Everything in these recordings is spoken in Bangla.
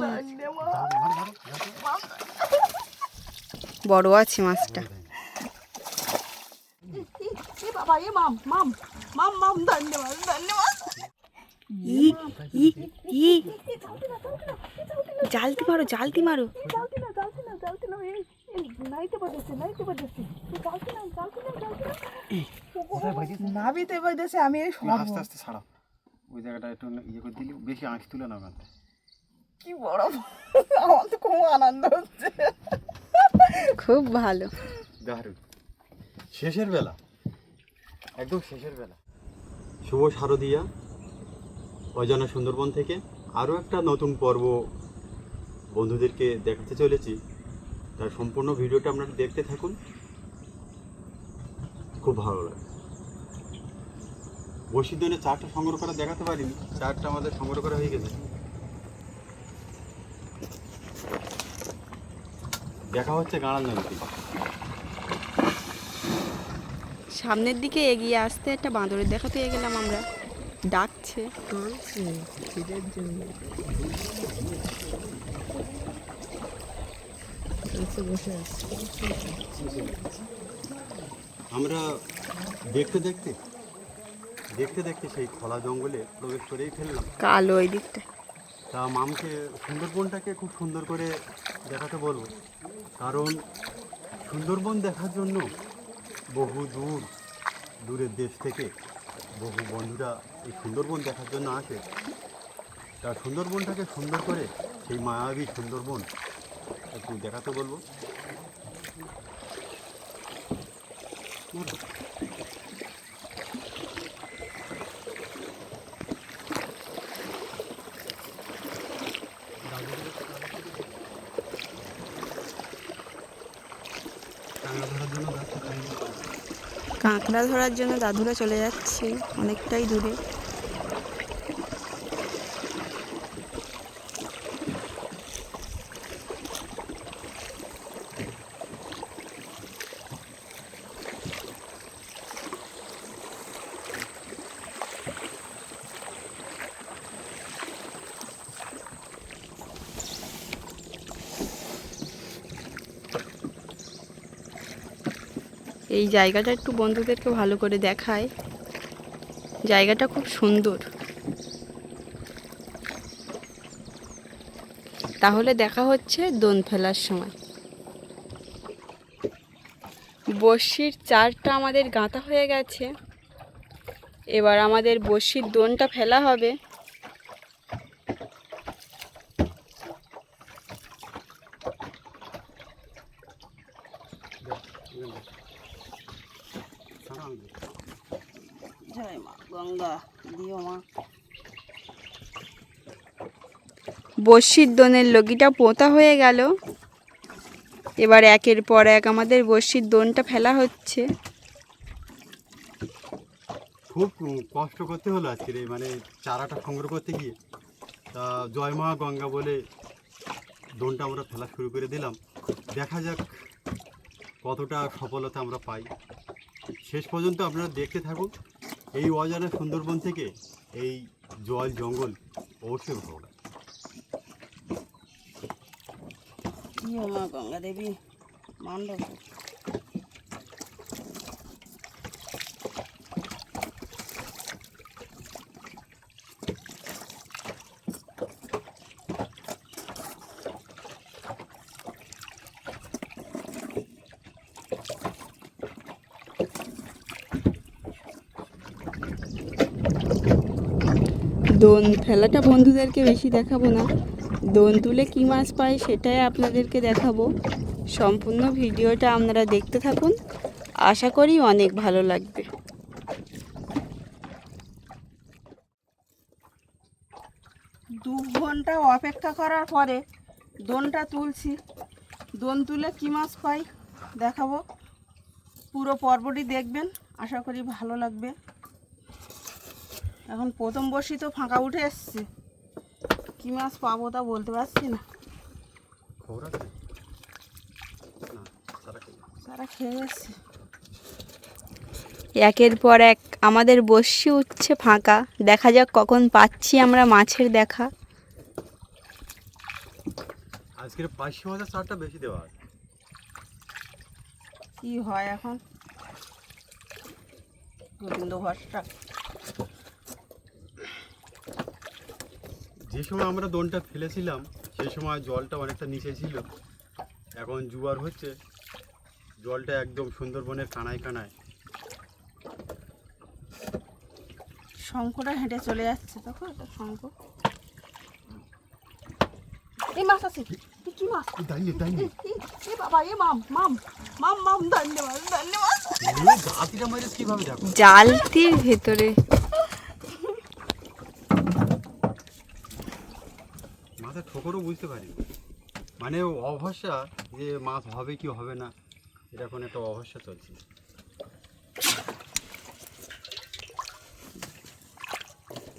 মাছ বড় আছে মাছটা। জালতি মারো জালতি মারো। আমি ওই জায়গাটা একটু ইয়ে করে দিলে বেশি আঁশ তুলে না ওখান কি বড় আমার তো খুব আনন্দ হচ্ছে। খুব ভালো। দারুণ। শেষের বেলা একদম শেষের বেলা। শুভ শারদিয়া অজানা সুন্দরবন থেকে আরও একটা নতুন পর্ব বন্ধুদেরকে দেখাতে চলেছি। তার সম্পূর্ণ ভিডিওটা আপনারা দেখতে থাকুন। খুব ভালো লাগে বসির দিনে চারটা সংগ্রহ করা দেখাতে পারিনি চারটা আমাদের সংগ্রহ করা হয়ে গেছে। দেখা হচ্ছে গাঁড়াল নদীতে। সামনের দিকে এগিয়ে আসতে একটা বাঁদরের দেখা পেয়ে গেলাম আমরা। ডাকছে। আমরা দেখতে দেখতে দেখতে দেখতে সেই খোলা জঙ্গলে প্রবেশ করেই ফেললাম। কালো ওই দিকটা তা মামকে সুন্দরবনটাকে খুব সুন্দর করে দেখাতে বলব। কারণ সুন্দরবন দেখার জন্য বহু দূর দূরের দেশ থেকে বহু বন্ধুরা এই সুন্দরবন দেখার জন্য আসে। তা সুন্দরবনটাকে সুন্দর করে সেই মায়াবী সুন্দরবন একটু দেখাতে বলব টাঙ্গা ধরার জন্য যাচ্ছে টাঙ্গা। কাঁকড়া ধরার জন্য দাদুরা চলে যাচ্ছে অনেকটাই দূরে। এই জায়গাটা একটু বন্ধুদেরকে ভালো করে দেখায়। জায়গাটা খুব সুন্দর। তাহলে দেখা হচ্ছে দোন ফেলার সময়। বড়শির চারটা আমাদের গাঁথা হয়ে গেছে। এবার আমাদের বড়শির দোনটা ফেলা হবে ছাড়া আমি দেখি। জয় মা গঙ্গা দিও মা বড়শির দোনের লগিটা পোঁতা হয়ে গেল। এবার একের পর এক আমাদের বড়শির দোনটা ফেলা হচ্ছে। খুব কষ্ট করতে হলো আজকের এই মানে চারাটা সংগ্রহ করতে গিয়ে। তা জয় মা গঙ্গা বলে দোনটা আমরা ফেলা শুরু করে দিলাম। দেখা যাক কতটা সফলতা আমরা পাই। শেষ পর্যন্ত আপনারা দেখতে থাকুন। এই অজানা সুন্দরবন থেকে এই জল জঙ্গল অবশ্যই ভালো লাগে মা গঙ্গা দেবী মান্ডব দোন ফেলাটা বন্ধুদেরকে বেশি দেখাবো না। দোন তুলে কী মাছ পাই সেটাই আপনাদেরকে দেখাবো। সম্পূর্ণ ভিডিওটা আপনারা দেখতে থাকুন। আশা করি অনেক ভালো লাগবে। দু ঘণ্টা অপেক্ষা করার পরে দোনটা তুলছি। দোন তুলে কী মাছ পাই দেখাবো। পুরো পর্বটি দেখবেন, আশা করি ভালো লাগবে। এখন প্রথম বসি তো ফাঁকা উঠে এসছে। কী মাছ পাবো তা বলতে পারছি না। সারা খেয়ে যাচ্ছে। একের পর এক আমাদের বসি উঠছে ফাঁকা। দেখা যাক কখন পাচ্ছি আমরা মাছের দেখা। আজকের পাঁচশো চারটা বেশি দেওয়া কি হয় এখন? গোবিন্দ ভরসা যে সময় আমরা দোনটা ফেলেছিলাম সেই সময় জলটা অনেকটা নিচে ছিল। এখন জুয়ার হচ্ছে। জলটা একদম সুন্দরবনের কানায় কানায়। শঙ্কটা হেঁটে চলে যাচ্ছে দেখো এটা শঙ্খ। এই মাছ আছে। এ কি মাছ? দাঁড়িয়ে দাঁড়িয়ে। এ, বাবা এ মাম মাম মাম মাম ধন্যবাদ ধন্যবাদ। জালতির ভেতরে। মাথায় ঠোকরও বুঝতে পারি মানে অভস্যা যে মাছ হবে কি হবে না এটা এখন একটা অভরসা চলছে।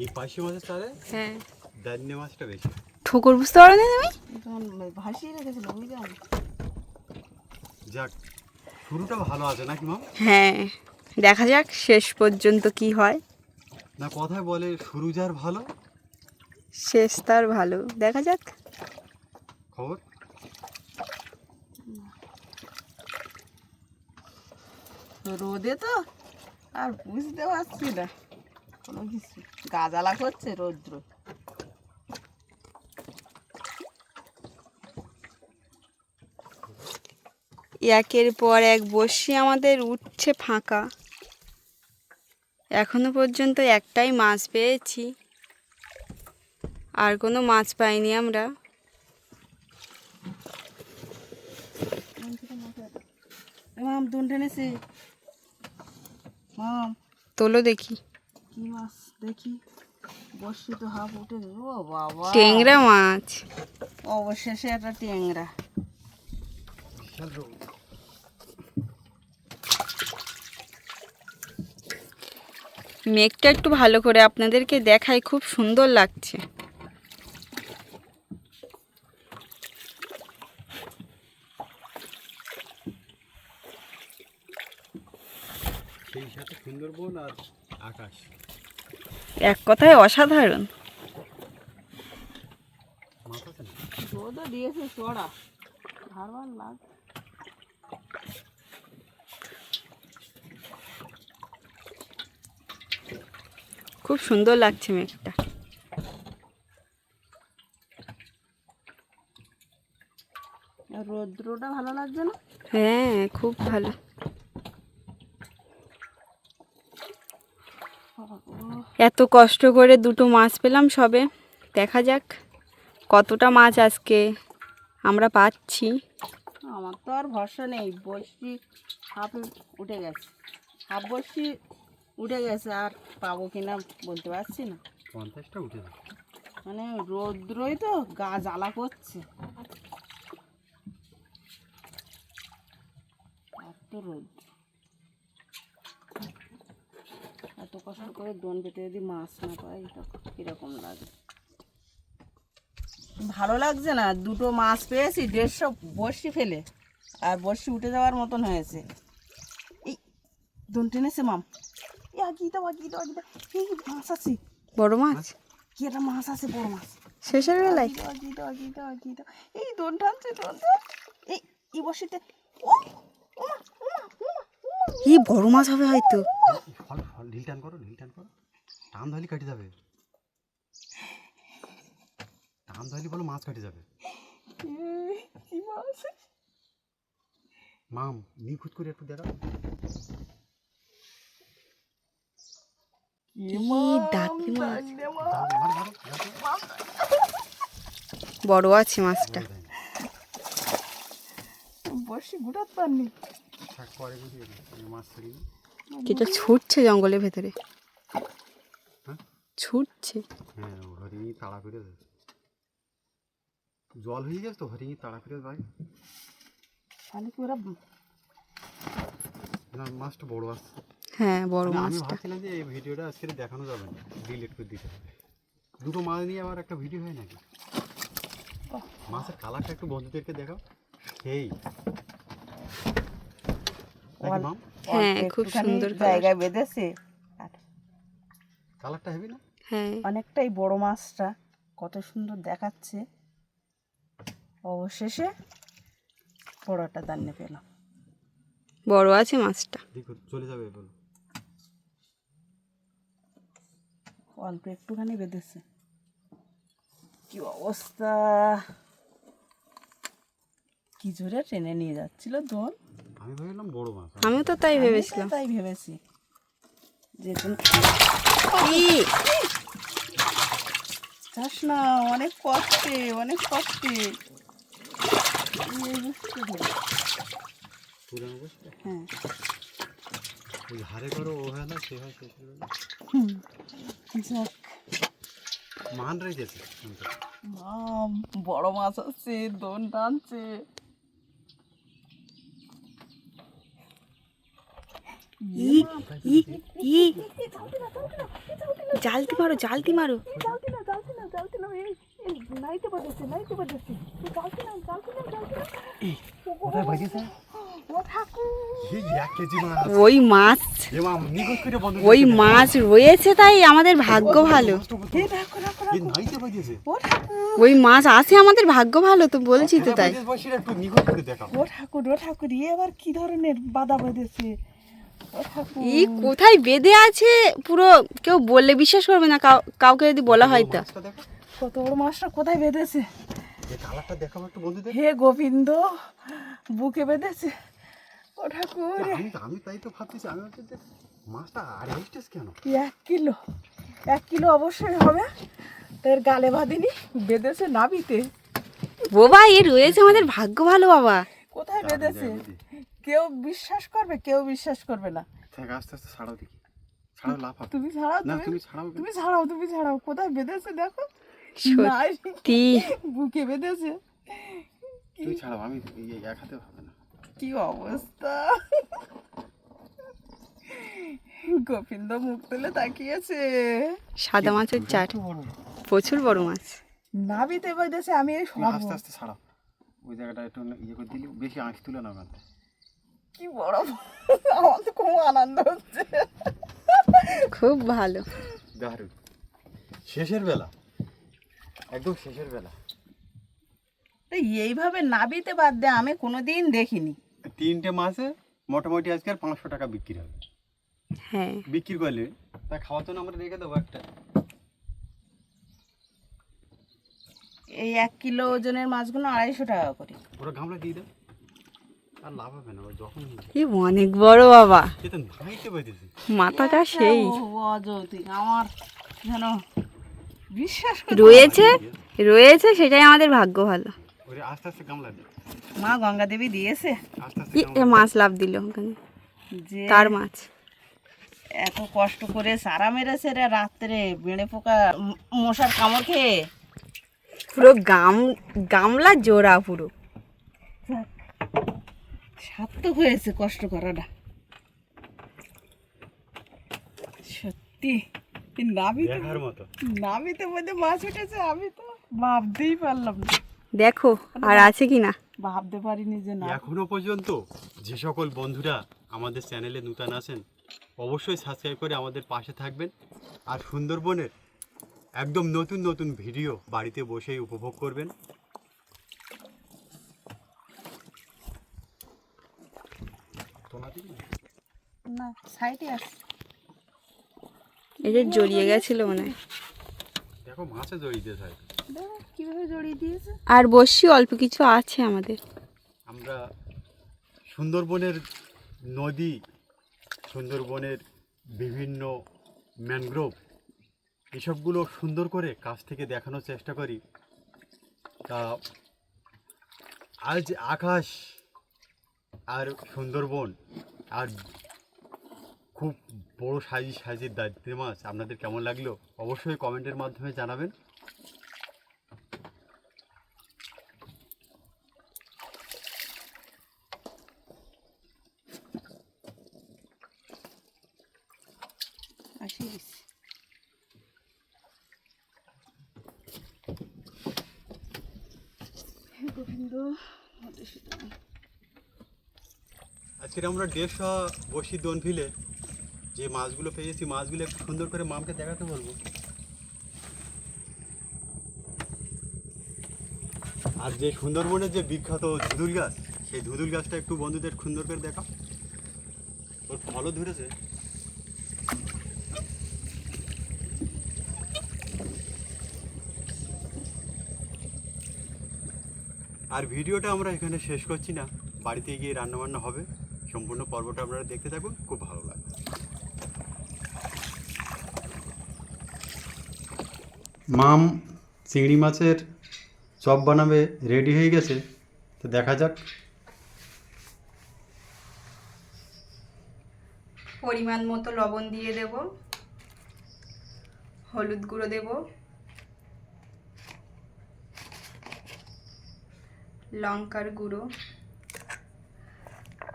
এই পাঁচশো মাছের চারে হ্যাঁ। দান্নে মাছটা বেশি। ঠোকর বুঝতে পারো না তুমি? ভাসিয়ে রেখেছিল ওই যাক শুরুটা ভালো আছে নাকি মাম হ্যাঁ দেখা যাক শেষ পর্যন্ত কি হয়। না কথায় বলে শুরু যার ভালো শেষ তার ভালো। দেখা যাক। খবর? রোদে তো আর বুঝতে পারছি না। কোনো কিছু। গাজালা করছে রৌদ্র। একের পর এক বসি আমাদের উঠছে ফাঁকা। এখনও পর্যন্ত একটাই মাছ পেয়েছি। আর কোনো মাছ পাইনি আমরা। তোলো দেখি। কি মাছ দেখি? বসি তো হাফ উঠে গেল। ও বাবা। টেংরা মাছ। অবশেষে একটা টেংরা মেঘটা একটু ভালো করে আপনাদেরকে দেখায় খুব সুন্দর লাগছে। সেই সাথে সুন্দরবন আর আকাশ। এক কথায় অসাধারণ। রোদও দিয়েছে চড়া। লাগ খুব সুন্দর লাগছে মেঘটা। আর রৌদ্রটা ভালো লাগছে না? হ্যাঁ খুব ভালো বাবা গো। এত কষ্ট করে দুটো মাছ পেলাম সবে। দেখা যাক কতটা মাছ আজকে আমরা পাচ্ছি। আমার তো আর ভরসা নেই বসি হাফ উঠে গেছে। হাফ বসি উঠে গেছে আর পাবো কিনা বলতে পারছি না। পঞ্চাশটা উঠে মানে রৌদ্রই তো গা জ্বালা করছে। এত রোদ এত কষ্ট করে দোন পেটে যদি মাছ না পাই কীরকম লাগে? ভালো লাগছে না দুটো মাছ পেয়েছি দেড়শো বড়শি ফেলে আর বড়শি উঠে যাওয়ার মতন হয়েছে। এই দোন টেনেছে মাম। এ আগিয়ে দাও আগিয়ে দাও আগিয়ে দাও। এই মাছ আছে। বড় মাছ? কি একটা মাছ আছে বড় মাছ। শেষের বেলায়? আগিয়ে দাও, আগিয়ে দাও, আগিয়ে দাও, দাও। এই দোন টানছে দোন এই ও ওমা, ওমা। কি বড় মাছ হবে হয়তো। ফল ফল ঢিল টান করো ঢিল টান করো। টান ধরলে কাটে যাবে। টান ধরলে বলো মাছ কাটে যাবে। এই, কি মাছ। মাম। নিখুঁত করে একটু দেখা। বড় আছে মাছটা। দেয় না। পারনি। থাক, পরে বুঝিয়ে দিই, আমি মাছ ছাড়ি না। ছুটছে জঙ্গলের ভেতরে। হ্যাঁ? ছুটছে। হ্যাঁ হরিণী তাড়া করে জল হয়ে গেছে তো হরিণী তাড়া করে দেয়। তাহলে কি ওরা না মাছটা বড় আসছে হ্যাঁ বড় না, আমি ভাবছিলাম যে এই ভিডিওটা আজকে দেখানো যাবে না ডিলিট করে দিতে হবে। দুটো মাছ নিয়ে আবার একটা ভিডিও হয় নাকি? মাছের কালারটা একটু বন্ধুদেরকে দেখাও। সেই। হ্যাঁ, খুব সুন্দর জায়গায় বেঁধেছে। কালারটা হেবি না? হ্যাঁ। অনেকটাই বড় মাছটা কত সুন্দর দেখাচ্ছে। অবশেষে বড়টা দান্নে পেলাম। বড় আছে মাছটা। চলে যাবে বলো অল্প একটুখানি বেঁধেছে। কি অবস্থা! কি জোরে টেনে নিয়ে যাচ্ছিল দোন আমি ভাবলাম বড় মাছ। আমিও তো তাই ভেবেছিলাম। তাই ভেবেছি। যে যাস না অনেক কষ্টে অনেক কষ্টে। হ্যাঁ। ওই হারে করো ও হয় না সে হয় সে হয় না। হুম। যাক। মান রেখেছে। বড় মাছ আছে দোন টানছে। ই ই ই জালতি মারো জালতি মারো। না না না এই নাইতে নাইতে না না না কোথায় ওই মাছ। ওই মাছ রয়েছে তাই আমাদের ভাগ্য ভালো। ওই মাছ আছে আমাদের ভাগ্য ভালো তো বলছি তো তাই। বসির একটু নিখোঁজ করে দেখাও। ও ঠাকুর ও ঠাকুর ইয়ে আবার কি ধরনের বাধা বেঁধেছে? ই কোথায় বেঁধে আছে? পুরো কেউ বললে বিশ্বাস করবে না কাউকে যদি বলা হয় তা। কত বড় মাছটা কোথায় বেঁধেছে? হে গোবিন্দ বুকে বেঁধেছে। ও ঠাকুর। আমি তাই তো ভাবতেছি আমি ভাবছি মাছটা আর এসটেস কেন? এক কিলো? এক কিলো অবশ্যই হবে। তার গালে বাঁধিনি বেঁধেছে নাবিতে। বাবা এ রয়েছে আমাদের ভাগ্য ভালো বাবা। কোথায় বেঁধেছে? কেউ বিশ্বাস করবে? কেউ বিশ্বাস করবে না। থাক আস্তে আস্তে ছাড়াও দেখি। ছাড়াও লাফ আপ তুমি ছাড়াও না তুমি তুমি ছাড়াও। তুমি ছাড়াও তুমি ছাড়াও। কোথায় বেঁধেছে দেখো? সত্যি। বুকে বেঁধেছে। তুই ছাড়াও আমি এই এক হাতে হবে না। কি অবস্থা? গোবিন্দ মুখ তুলে তাকিয়েছে। সাদা মাছের চাট। বড় প্রচুর বড় মাছ। নাবিতে বেঁধেছে আমি তুমি আস্তে আস্তে ছাড়াও। ওই জায়গাটা একটু ইয়ে করে দিলি বেশি আঁচ তুলে না ওখান। কি বড় আমার তো খুব আনন্দ হচ্ছে। খুব ভালো। দারুণ। শেষের বেলা একদম শেষের বেলা। তো এইভাবে নাবিতে বাদ দে আমি কোনোদিন দেখিনি। তিনটে মাসে মোটামুটি আজকে আর পাঁচশো টাকা বিক্রি হবে। হ্যাঁ। বিক্রি করলে তা খাওয়ার জন্য আমরা রেখে দেবো একটা। এই এক কিলো ওজনের মাছগুলো আড়াইশো টাকা করে। ওরা গামলা দিয়ে দেয় আর লাভ হবে না যখন কি অনেক বড় বাবা। মাথাটা সেই। অযৌতিক আমার যেন বিশ্বাস রয়েছে রয়েছে সেটাই আমাদের ভাগ্য ভালো। আস্তে আস্তে গামলা মা গঙ্গা দেবী দিয়েছে মাছ লাভ দিল ওখানে। যে মাছ? এত কষ্ট করে সারা মেরেছে রে রাত্রে বেড়ে পোকা মশার কামড় খেয়ে। পুরো গাম গামলা জোড়া পুরো। সার্থক হয়েছে কষ্ট করাটা। সত্যি এই নাবিতে দেখার মতো। নাবিতে মধ্যে মাছ উঠেছে আমি তো ভাবতেই পারলাম না। দেখো আর আছে কি না? ভাবতে পারিনি যে না এখনও পর্যন্ত যে সকল বন্ধুরা আমাদের চ্যানেলে নূতন আছেন অবশ্যই সাবস্ক্রাইব করে আমাদের পাশে থাকবেন। আর সুন্দরবনের একদম নতুন নতুন ভিডিও বাড়িতে বসেই উপভোগ করবেন। না সাইডে আছে এই জড়িয়ে গেছিল মনে হয়। দেখো মাছে জড়িয়ে থাকে। দেখো কীভাবে জড়িয়ে দিয়েছে। আর বসি অল্প কিছু আছে আমাদের। আমরা সুন্দরবনের নদী সুন্দরবনের বিভিন্ন ম্যানগ্রোভ এসবগুলো সুন্দর করে কাছ থেকে দেখানোর চেষ্টা করি। তা আজ আকাশ আর সুন্দরবন আর খুব বড় সাইজ, সাইজের দায়িত্ব মাছ, আপনাদের কেমন লাগল অবশ্যই কমেন্টের মাধ্যমে জানাবেন। গেছি হে গোবিন্দ। আজকে আমরা দেড়শো বসি দোন ফিলে যে মাছগুলো পেয়েছি, মাছগুলো একটু সুন্দর করে মামকে দেখাতে বলব। আর যে সুন্দরবনের যে বিখ্যাত ধুদুল গাছ, সেই ধুদুল গাছটা একটু বন্ধুদের সুন্দর করে দেখা ওর ফলও ধরেছে। আর ভিডিওটা আমরা এখানে শেষ করছি না। বাড়িতে গিয়ে রান্নাবান্না হবে। সম্পূর্ণ পর্বটা আপনারা দেখতে থাকুন খুব ভালো লাগবে। মাম চিংড়ি মাছের চপ বানাবে রেডি হয়ে গেছে। তো দেখা যাক। পরিমাণ মতো লবণ দিয়ে দেব। হলুদ গুঁড়ো দেব। লঙ্কার গুঁড়ো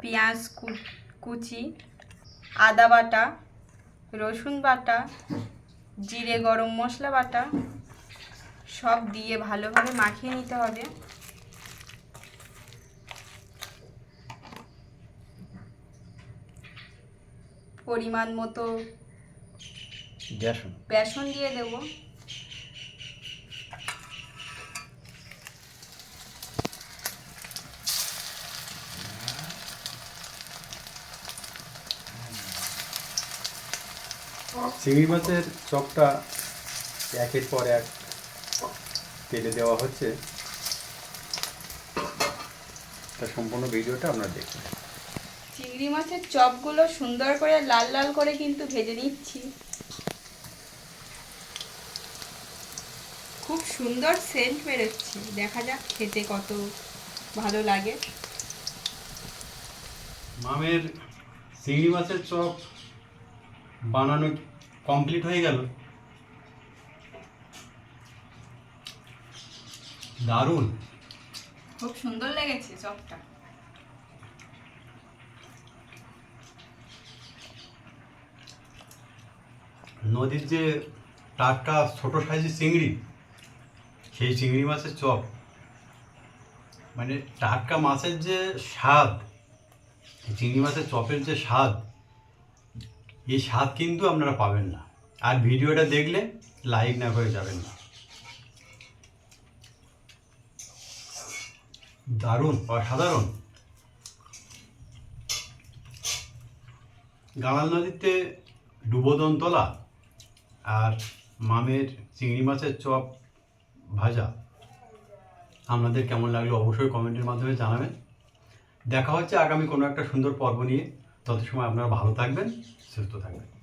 পেঁয়াজ কু- কুচি আদা বাটা রসুন বাটা জিরে গরম মশলা বাটা সব দিয়ে ভালোভাবে মাখিয়ে নিতে হবে। পরিমাণ মতো বেসন। দিয়ে দেবো। চিংড়ি মাছের চপটা একের পর এক তেলে দেওয়া হচ্ছে। তা সম্পূর্ণ ভিডিওটা আপনারা দেখুন চিংড়ি মাছের চপগুলো সুন্দর করে লাল লাল করে কিন্তু ভেজে নিচ্ছি। খুব সুন্দর সেন্ট বেরোচ্ছে। দেখা যাক খেতে কত ভালো লাগে। মামের চিংড়ি মাছের চপ বানানো কমপ্লিট হয়ে গেল। দারুণ। খুব সুন্দর লেগেছে চপটা। নদীর যে টাটকা ছোট সাইজের চিংড়ি সেই চিংড়ি মাছের চপ মানে টাটকা মাছের যে স্বাদ চিংড়ি মাছের চপের যে স্বাদ এই স্বাদ কিন্তু আপনারা পাবেন না। আর ভিডিওটা দেখলে লাইক না করে যাবেন না। দারুণ, অসাধারণ। গাঙাল নদীতে ডুবোদন তোলা আর মামের চিংড়ি মাছের চপ ভাজা। আপনাদের কেমন লাগল অবশ্যই কমেন্টের মাধ্যমে জানাবেন। দেখা হচ্ছে আগামী কোনো একটা সুন্দর পর্ব নিয়ে। তত সময় আপনারা ভালো থাকবেন। সুস্থ থাকবেন